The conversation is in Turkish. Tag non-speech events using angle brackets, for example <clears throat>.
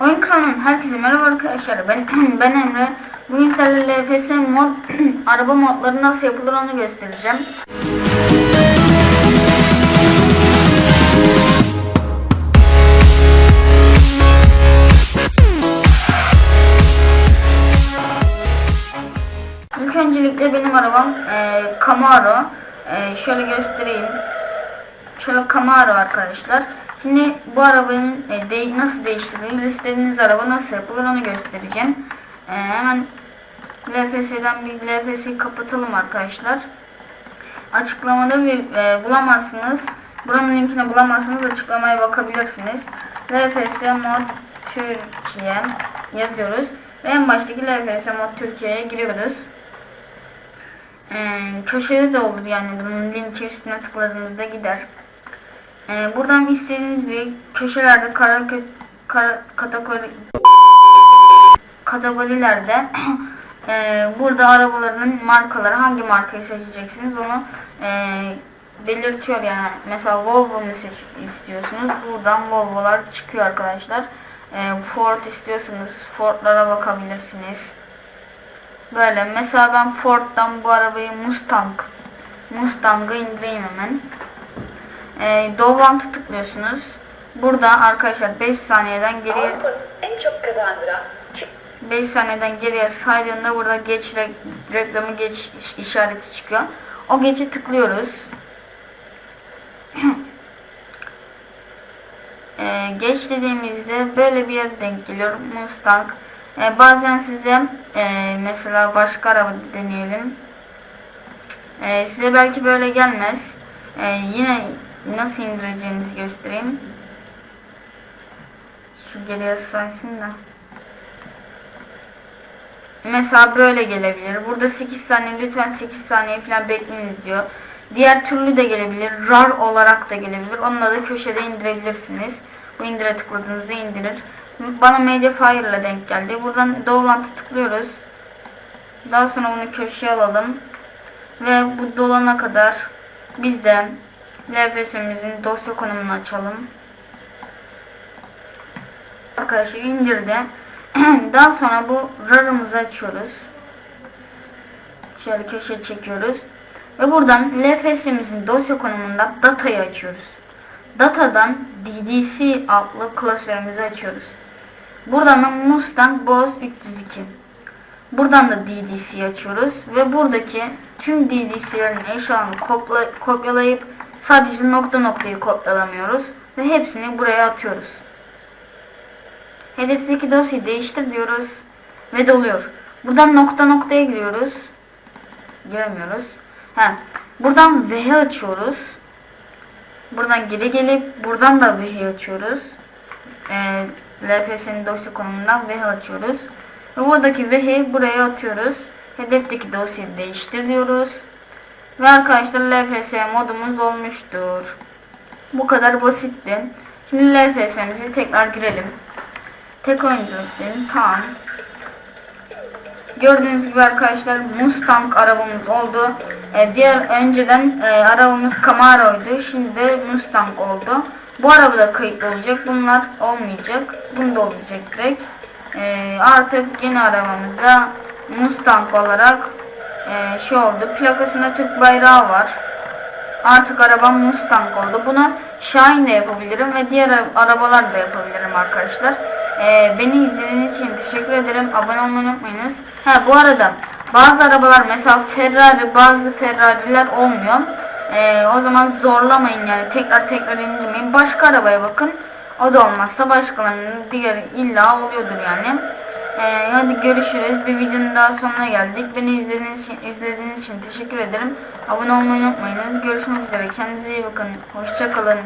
Oyun kanalından herkese merhaba arkadaşlar. Ben <clears throat> ben Emre. Bugün sizlerle LFS mod <clears throat> araba modları nasıl yapılır onu göstereceğim. İlk öncelikle benim arabam e, Camaro. E, şöyle göstereyim. Şöyle Camaro arkadaşlar. Şimdi bu arabanın e, de, nasıl değiştirilir, istediğiniz araba nasıl yapılır onu göstereceğim. E, hemen LFS'den bir LFS'yi kapatalım arkadaşlar. Açıklamada bir e, bulamazsınız. Buranın linkini bulamazsınız. Açıklamaya bakabilirsiniz. LFS mod Türkiye yazıyoruz. Ve en baştaki LFS mod Türkiye'ye giriyoruz. Ee, köşede de olur yani bunun linki üstüne tıkladığınızda gider. Ee, buradan istediğiniz bir köşelerde kara, kara kategori kategorilerde <clears throat> e, burada arabalarının markaları hangi markayı seçeceksiniz onu e, belirtiyor yani. Mesela Volvo mu istiyorsunuz? Buradan Volvo'lar çıkıyor arkadaşlar. E, Ford istiyorsanız Ford'lara bakabilirsiniz. Böyle. Mesela ben Ford'dan bu arabayı Mustang Mustang'ı indireyim hemen e, Dovant'ı tıklıyorsunuz burada arkadaşlar 5 saniyeden geriye en çok kazandıran 5 saniyeden geriye saydığında burada geç re- reklamı geç iş- işareti çıkıyor. O geçe tıklıyoruz. <clears throat> Ee, geç dediğimizde böyle bir yer denk geliyor. Mustang. Ee, bazen size e, mesela başka araba deneyelim. Ee, size belki böyle gelmez. Ee, yine nasıl indireceğinizi göstereyim. Şu geriye saysın da. Mesela böyle gelebilir. Burada 8 saniye lütfen 8 saniye falan bekleyiniz diyor. Diğer türlü de gelebilir. RAR olarak da gelebilir. Onunla da köşede indirebilirsiniz. Bu indire tıkladığınızda indirir. Bana Mediafire ile denk geldi. Buradan Dovlant'a tıklıyoruz. Daha sonra bunu köşeye alalım. Ve bu dolana kadar biz de LFS'imizin dosya konumunu açalım. Arkadaşlar indirdi. <clears throat> Daha sonra bu RAR'ımızı açıyoruz. Şöyle köşeye çekiyoruz. Ve buradan LFS'imizin dosya konumunda datayı açıyoruz. Datadan DDC adlı klasörümüzü açıyoruz. Buradan da Mustang Boss 302. Buradan da DDC açıyoruz ve buradaki tüm DDC'lerin eşyalarını kopla- kopyalayıp sadece nokta noktayı kopyalamıyoruz ve hepsini buraya atıyoruz. Hedefteki dosyayı değiştir diyoruz ve doluyor. Buradan nokta noktaya giriyoruz. Giremiyoruz. Ha, buradan VH açıyoruz. Buradan geri gelip buradan da VH açıyoruz. Ee, LFS'nin dosya konumundan VH açıyoruz. Ve buradaki VH'yi buraya atıyoruz. Hedefteki dosyayı değiştir diyoruz. Ve arkadaşlar LFS modumuz olmuştur. Bu kadar basitti. Şimdi LFS'mizi tekrar girelim. Tek oyunculuk dedim. Tamam. Gördüğünüz gibi arkadaşlar Mustang arabamız oldu. Ee, diğer önceden e, arabamız Camaro'ydu. Şimdi de Mustang oldu. Bu araba da kayıtlı olacak. Bunlar olmayacak. Bunda olacak direkt. Ee, artık yeni arabamızda Mustang olarak e, şey oldu. Plakasında Türk bayrağı var. Artık arabam Mustang oldu. Bunu Shine de yapabilirim ve diğer arabalar da yapabilirim arkadaşlar. Ee, beni izlediğiniz için teşekkür ederim. Abone olmayı unutmayınız. Ha bu arada bazı arabalar mesela Ferrari bazı Ferrari'ler olmuyor. Ee, o zaman zorlamayın yani tekrar tekrar indirmeyin. Başka arabaya bakın. O da olmazsa başkalarının diğer illa oluyordur yani. Ee, hadi görüşürüz. Bir videonun daha sonuna geldik. Beni izlediğiniz için, izlediğiniz için teşekkür ederim. Abone olmayı unutmayınız. Görüşmek üzere. Kendinize iyi bakın. Hoşçakalın.